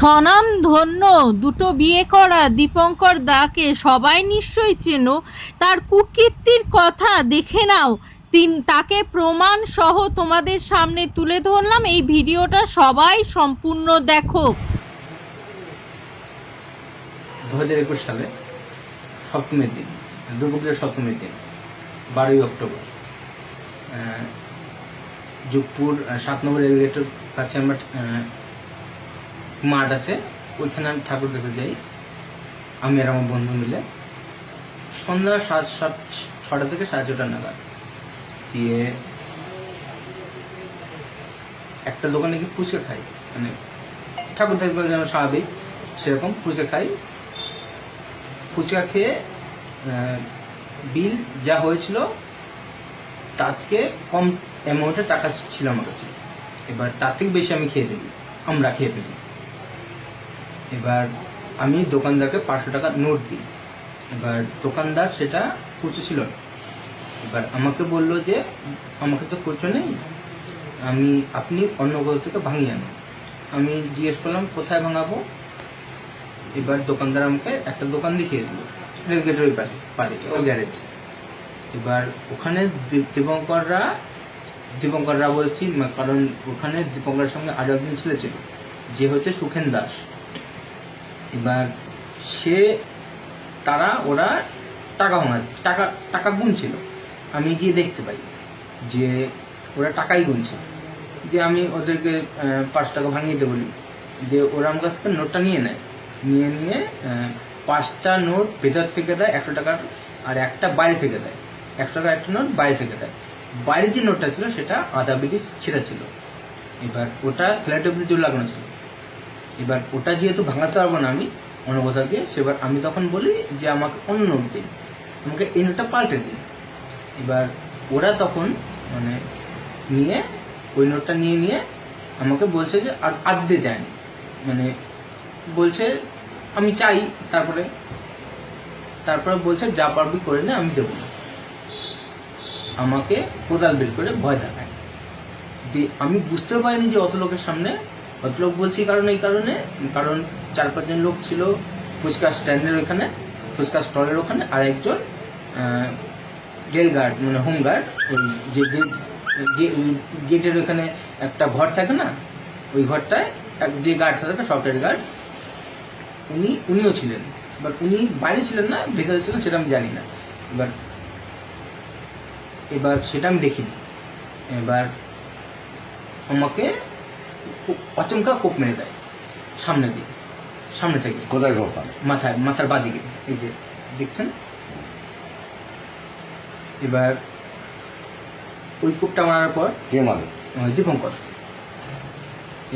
স্বনাম ধন্য দুটো বিয়ে করা দীপঙ্কর দাকে সবাই নিশ্চয়ই চেনো। তার কুকীর্তির কথা দেখে নাও। তিন তাকে প্রমাণ সহ তোমাদের সামনে তুলে ধরলাম। এই ভিডিওটা সবাই সম্পূর্ণ দেখো। দু হাজার একুশ সালে সপ্তমীর দিন, দুর্গাপূজার সপ্তমীর দিন, বারোই অক্টোবর। যুগপুর সাত নম্বর রেলগেটের কাছে আমরা মাঠ আছে, ওইখানে আমি ঠাকুর দেখতে যাই, আমি আর আমার বন্ধু মিলে। সন্ধ্যা সাত সাত, ছটা থেকে সাড়ে ছটা নাগাদ। দিয়ে একটা দোকানে গিয়ে ফুচকা খাই। মানে ঠাকুর দেখবে যেন স্বাভাবিক, সেরকম ফুচকা খাই। ফুচকা খেয়ে বিল যা হয়েছিল তার থেকে কম অ্যামাউন্টের টাকা ছিল আমার কাছে। এবার তার থেকে বেশি আমি খেয়ে ফেলি, আমরা খেয়ে ফেলি। আমি দোকানদারকে পাঁচশো টাকা নোট দিই। এবার দোকানদার সেটা খুচরো ছিল না। এবার আমাকে বলল যে, আমাকে তো খুচরো নেই। আমি, আপনি অন্য কোথাও থেকে ভাঙিয়ে আনুন। আমি জিজ্ঞেস করলাম, কোথায় ভাঙাবো? এবার দোকানদার আমাকে একটা দোকান দেখিয়ে দিল, রেলগেটের ওই পাশে পারে ওই গ্যারেজ। এবার ওখানে দীপঙ্কররা দীপঙ্কররা বলছি, কারণ ওখানে দীপঙ্করের সঙ্গে আরও একজন ছেলে ছিল, যে হচ্ছে সুখেন দাস। এবার সে, তারা ওরা টাকা ভাঙা টাকা টাকা গুনছিল। আমি গিয়ে দেখতে পাই যে ওরা টাকাই গুনছে। যে আমি ওদেরকে পাঁচ টাকা ভাঙিয়ে দেবো বলি। যে ওরা আমার কাছ থেকে নোটটা নিয়ে নেয়। নিয়ে নিয়ে পাঁচটা নোট ভেতর থেকে দেয় একশো টাকার, আর একটা বাইরে থেকে দেয়। একশো টাকার একটা নোট বাইরে থেকে দেয়। বাইরে যে নোটটা ছিল সেটা আধা বিড়ি ছেঁড়া ছিল। এবার ওটা উপরে জোর লাগানো ছিল। এবার ওটা যেহেতু ভাঙাতে পারব না আমি অন্য কোথাও সেবার আমি তখন বলি যে আমাকে অন্য নোট দিন। আমাকে এই নোটটা পাল্টে দিন। এবার ওরা তখন মানে নিয়ে, ওই নোটটা নিয়ে নিয়ে আমাকে বলছে যে আর দিতে চায়নি মানে বলছে, আমি চাই, তারপরে তারপরে বলছে, যা পারবি করে নে, আমি দেবো না। আমাকে কোদাল বের করে ভয় দেখায়। যে আমি বুঝতে পারিনি যে অত লোকের সামনে অত লোক বলছি কারণ, এই কারণে, কারণ চার পাঁচজন লোক ছিল ফুচকা স্ট্যান্ডের ওখানে ফুচকা স্টলের ওখানে, আর একজন রেল গার্ড মানে হোম গার্ড ওই যে গেটের ওখানে একটা ঘর থাকে না, ওই ঘরটায় এক, যে গার্ডটা থাকে সরকারি গার্ড উনি, উনিও ছিলেন। বাট উনি বাইরে ছিলেন না, ভেতরে ছিলেন, সেটা আমি জানি না। এবার এবার সেটা আমি দেখিনি। এবার আমাকে অচমকা কোপ মেরে দেয়। সামনে দিকে সামনে থেকে। কোথায় গোপাল মাথায় মাথার বাদিকে এই যে দেখছেন? এবার ওই কোপটা মারার পর কে মারে দীপঙ্কর।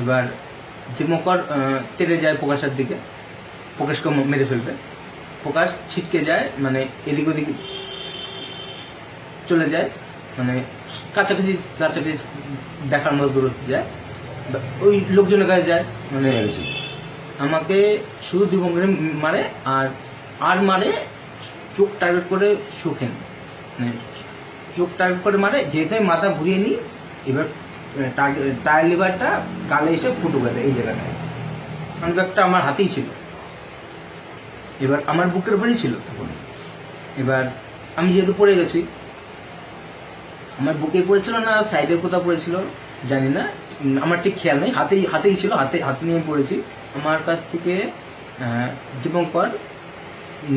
এবার দীপঙ্কর তেড়ে যায় প্রকাশের দিকে। প্রকাশকে মেরে ফেলবে। প্রকাশ ছিটকে যায় মানে এদিক ওদিক চলে যায় মানে কাছাকাছি কাছাকাছি দেখার মতো দূরত্বে যায়। ওই লোকজনের কাছে যায়। মানে? আমাকে শুধু দীপঙ্করে মারে আর আর মারে চোখ টার্গেট করে শুকেন। মানে চোখ টার্গেট করে মারে যেহেতু আমি মাথা ঘুরিয়ে নিই এবার টায়ার লিভারটা গালে এসে ফুটো গেলে এই জায়গাটায়। ব্যাগটা আমার হাতেই ছিল। এবার আমার বুকের উপরেই ছিল তখন। এবার আমি যেহেতু পড়ে গেছি আমার বুকে পড়েছিল না সাইডে কোথাও পড়েছিল? জানি না আমার ঠিক খেয়াল নেই। হাতেই হাতেই ছিল হাতে হাতে নিয়ে পড়েছি। আমার কাছ থেকে দীপঙ্কর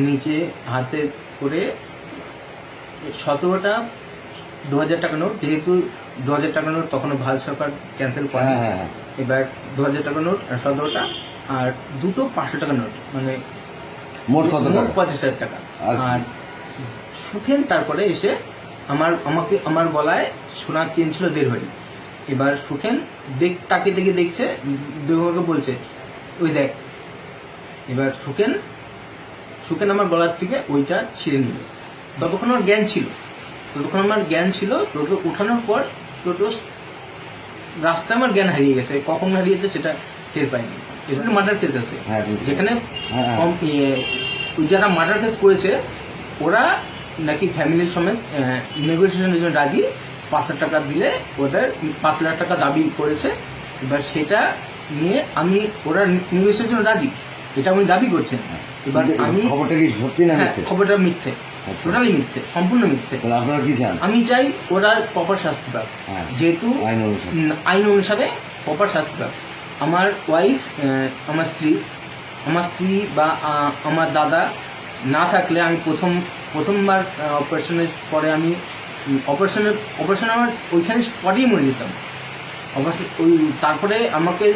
নিচে হাতে করে সতেরোটা দু হাজার টাকা নোট যেহেতু দু হাজার টাকা নোট তখনও ভারত সরকার ক্যান্সেল করে হ্যাঁ হ্যাঁ হ্যাঁ। এবার দু হাজার টাকা নোট সতেরোটা আর দুটো পাঁচশো টাকা নোট মানে মোট কত মোট পঁচিশ হাজার টাকা। আর সুখেন তারপরে এসে আমার আমাকে আমার গলায় সোনার চেন ছিল দেড় ভরি এবার সুখেন দেখ তাকে দেখে দেখছে দেবকে বলছে ওই দেখ এবার সুখেন সুখেন আমার গলার থেকে ওইটা ছিঁড়ে নিল। ততক্ষণ আমার জ্ঞান ছিল। ততক্ষণ আমার জ্ঞান ছিল টোটো উঠানোর পর টোটো রাস্তায় আমার জ্ঞান হারিয়ে গেছে। কখন হারিয়েছে সেটা টের পাইনি। এখানে মার্ডার কেস আছে। যেখানে হ্যাঁ, হ্যাঁ। ইয়ে, যারা মার্ডার কেস করেছে ওরা নাকি ফ্যামিলির সমেত নেগোসিয়েশনের জন্য রাজি। পাঁচ লাখ টাকা দিলে ওদের পাঁচ লাখ টাকা দাবি করেছে এবার সেটা নিয়ে আমি ওরা নিবেশের জন্য রাজি এটা উনি দাবি করছেন এবার আমি খবরটা কি সত্যি না হ্যাঁ মিথ্যে? খবরটা মিথ্যে আচ্ছা। টোটালি মিথ্যে সম্পূর্ণ মিথ্যে আপনারা কি চান আমি চাই ওরা প্রপার শাস্তি পাক হ্যাঁ। যেহেতু আইন অনুসারে। উম, আইন অনুসারে প্রপার শাস্তি পাক আমার ওয়াইফ আমার স্ত্রী আমার স্ত্রী বা আমার দাদা না থাকলে আমি প্রথম প্রথমবার অপারেশনের পরে আমি অপারেশনের অপারেশন আমার ওইখানে স্পটেই মরে যেতাম। অবশ্য ওই তারপরে আমাকে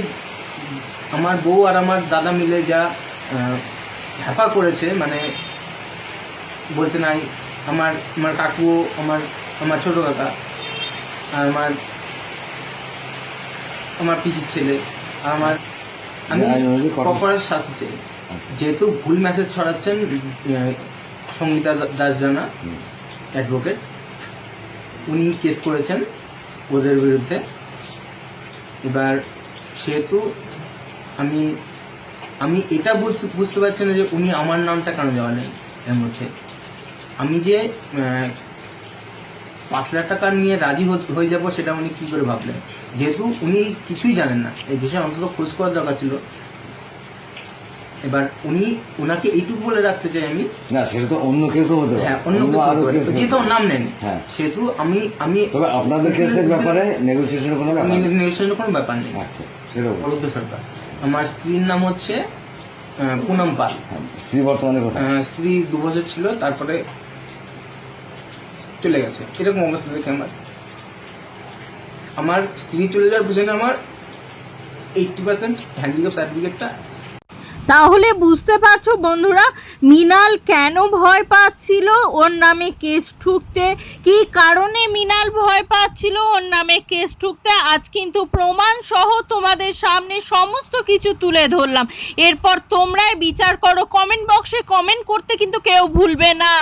আমার বউ আর আমার দাদা মিলে যা হ্যাপা করেছে মানে বলতে নাই আমার আমার কাকুও আমার আমার ছোটো কাকা আর আমার আমার পিসির ছেলে আর আমার আমি আইন সাথে চাই। আচ্ছা। যেহেতু ভুল মেসেজ ছড়াচ্ছেন সঙ্গীতা দাস জানা অ্যাডভোকেট উনি কেস করেছেন ওদের বিরুদ্ধে। এবার সেহেতু আমি আমি এটা বুঝতে বুঝতে পারছি না যে উনি আমার নামটা কেন দেওয়া নেই এর মধ্যে। আমি যে পাঁচ লাখ টাকা নিয়ে রাজি হয়ে যাব সেটা উনি কী করে ভাবলেন? যেহেতু উনি কিছুই জানেন না, এই বিষয়ে অন্তত খোঁজ করার দরকার ছিল। এবার উনি ওনাকে এইটুকু বলে রাখতে চাই আমি। না সেটা তো অন্য কেসও হতে পারে। হ্যাঁ অন্য অন্য আরও কেস হতে যেহেতু নাম নেন হ্যাঁ। সেহেতু আমি আমি তবে আপনাদের কেসের ব্যাপারে নেগোসিয়েশনের কোনো ব্যাপার। নিউট্রিশনের কোনো ব্যাপার নেই। আচ্ছা সেটাও বলুন। বরুদ্ধ সরকার। আমার স্ত্রীর নাম হচ্ছে পুনম পাল। হ্যাঁ, স্ত্রী বর্তমানে স্ত্রী দু বছর ছিল তারপরে চলে গেছে। এরকম অবস্থা দেখে আমার। আমার স্ত্রী চলে যাওয়ার পিছনে আমার এইটটি পার্সেন্ট হ্যান্ডিক্যাপ সার্টিফিকেটটা তাহলে বুঝতে পারছ বন্ধুরা মিনাল কেন ভয় পাচ্ছিল? ওর নামে কেস ঠুকতে। কি কারণে মিনাল ভয় পাচ্ছিল? ওর নামে কেস ঠুকতে। আজ কিন্তু প্রমাণ সহ তোমাদের সামনে সমস্ত কিছু তুলে ধরলাম। এরপর তোমরাই বিচার করো। কমেন্ট বক্সে কমেন্ট করতে কিন্তু কেউ ভুলবে না।